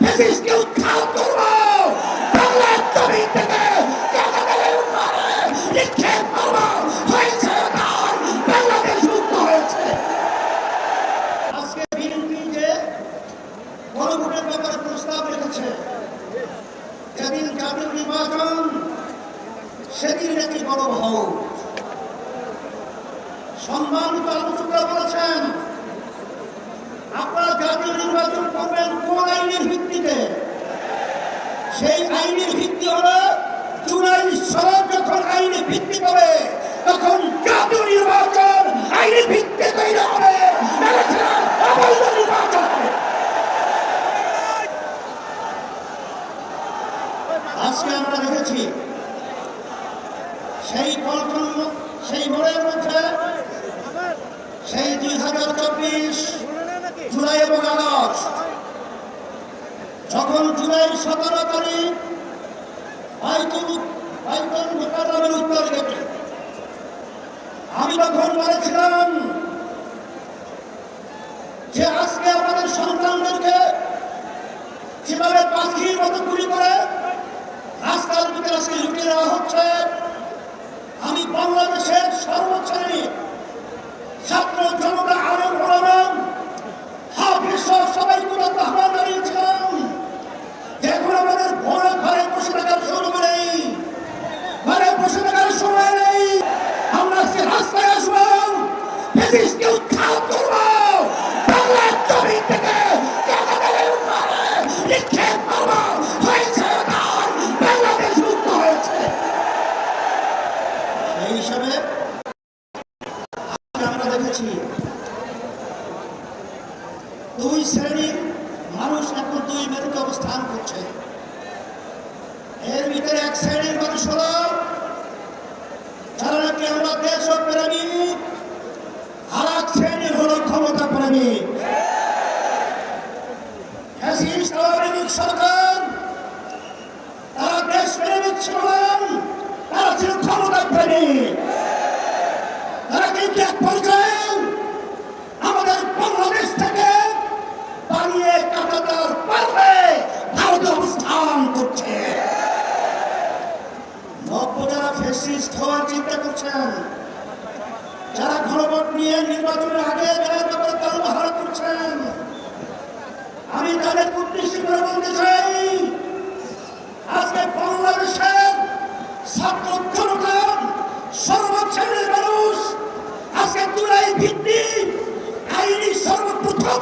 ফ্যাসিস্টকে উৎখাত করব বাংলার জমি থেকে নিক্ষেপ করব হয়েছে বাংলাদেশ মুক্ত হয়েছে আজকে বিএনপি যে গণভোটের ব্যাপারে প্রস্তাব রেখেছে যেদিন জাতীয় নির্বাচন সেদিন নাকি বড় ভোট সম্মানিত আলোচকরা বলেছেন জাতীয় নির্বাচন করবেন কোন আইনের ভিত্তিতে? সেই আইনের ভিত্তি হলো জুলাই সনদ যখন আইনে ভিত্তি পাবে তখন জাতীয় নির্বাচন আইনের ভিত্তি তৈরি হবে। আজকে আমরা দেখেছি সেই পল্টন সেই মোড়ের মধ্যে সেই দুই হাজার চব্বিশ জুলাই এবং আগস্ট যখন জুলাই সতেরো তারিখ উত্তর গেটে আমি তখন বলেছিলাম যে আজকে আমাদের সন্তানদেরকে যেভাবে পাখির মতো গুলি করে রাস্তার ভিতরে আজকে লুটিয়ে দেওয়া হচ্ছে, আমি বাংলাদেশের সর্বশ্রেণী ছাত্র ফ্যাসিস্টকে উৎখাত করব? হিসাবে আমরা দেখেছি দুই শ্রেণির মানুষ দুই মেরুতে অবস্থান করছে। এর ভিতরে এক শ্রেণির মানুষ হল যারা নাকি আমরা দেশ প্রেমিক আর এক শ্রেণির হল ক্ষমতা প্রেমিক ফ্যাসিস্ট আওয়ামী লীগ সরকার তারা দেশ প্রেমিক ছিল না, তারা ছিল ক্ষমতা প্রেমিক তারা কিন্তু এক পর্যায়ে আমাদের বাংলাদেশ থেকে বানিয়ে কাটাতার পারবে ভারতে অবস্থান করছে নব্য যারা ফেসিস্ট হওয়ার চিন্তা করছেন যারা ঘনভোট নিয়ে নির্বাচনের আগে যারা ব্যাপারে তারা বাহার করছেন আমি তাদের উদ্দেশ্য করে বলতে চাই আজকে বাংলাদেশের ছাত্র জনতা সর্বশ্রেণীর মানুষ, আজকে তুলাই ভিত্তি আইনি সর্বপ্রথম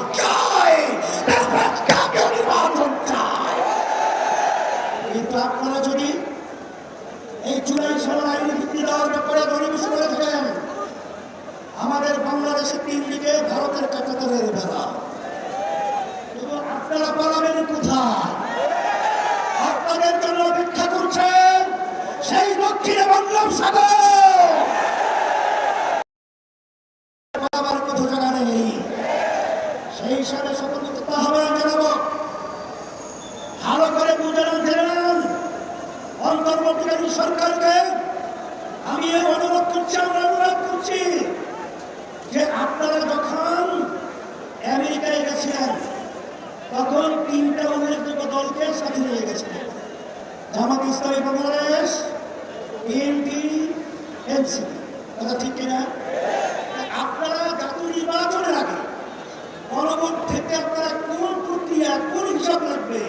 আমাদের বাংলাদেশের তিন দিকে ভারতের কাটাতারের বেড়া। এবং আপনারা পালাবেন কোথায়? আপনাদের জন্য অপেক্ষা করছেন সেই দক্ষিণে বঙ্গোপসাগর সেই হিসাবে জানাব। ভালো করে সরকারকে অনুরোধ করছি অনুরোধ করছি যে আপনারা যখন তখন দলকে জামাত ইসলামী বাংলাদেশ, বিএনপি, এনসিপি কথা ঠিক কিনা আপনারা জাতীয় নির্বাচনের আগে থেকে আপনারা কোন প্রক্রিয়া, কোন হিসাব লাগবে?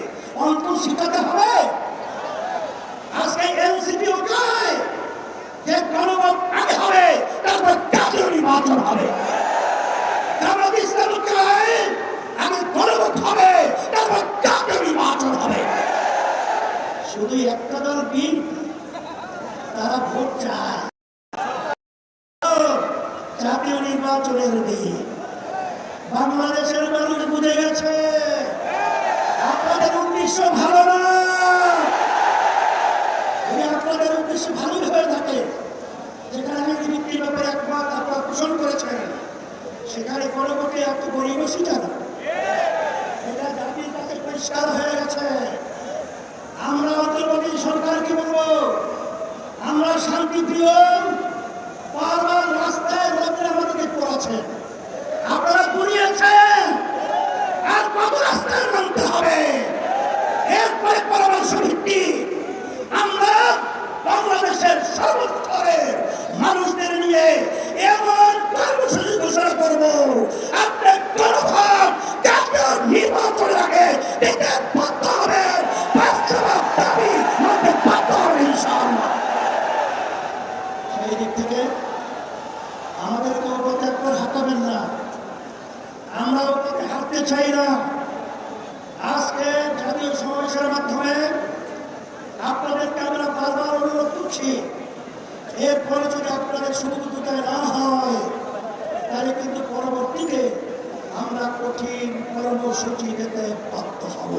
অন্ত শিখাতে হবে? আজকে এনসিপিও চায় যে গণভোট আগে হবে, তারপর জাতীয় নির্বাচন হবে। জামাত ইসলামও চায় আগে গণভোট হবে, তারপর জাতীয় নির্বাচন হবে। শুধু একটা দল বিএনপি তারা ভোট চায়। জাতীয় নির্বাচনের দিন। বাংলাদেশের মানুষ বুঝে গেছে, আপনাদের উদ্দেশ্য ভালো না। আপনাদের উদ্দেশ্য ভালোই হয়ে থাকে, যেখানে আইনি ভিত্তির ব্যাপারে একমত আপনারা পোষণ করেছেন, সেখানে কোনো পরবর্তী এত গরিবসী জানা এটা জাতির কাছে পরিষ্কার হয়ে গেছে। আমরা অন্তর্বর্তী সরকারকে বলব, আমরা শান্তি প্রিয় বারবার রাস্তায় রোদ্রে আমাদেরকে পড়াচ্ছেন আপনারা ঘুরিয়েছেন আর কত রাস্তায় নামতে হবে এই দিক থেকে আমাদেরকে ওপরে একবার হাঁটাবেন না আমরা ওপরে হাঁটতে চাই না আজকে জাতীয় সমাবেশের মাধ্যমে আপনাদেরকে আমরা বারবার অনুরোধ করছি। এরপরে যদি আপনাদের সুবিধা না হয়, তাহলে কিন্তু পরবর্তীতে আমরা কঠিন কর্মসূচি দিতে বাধ্য হব।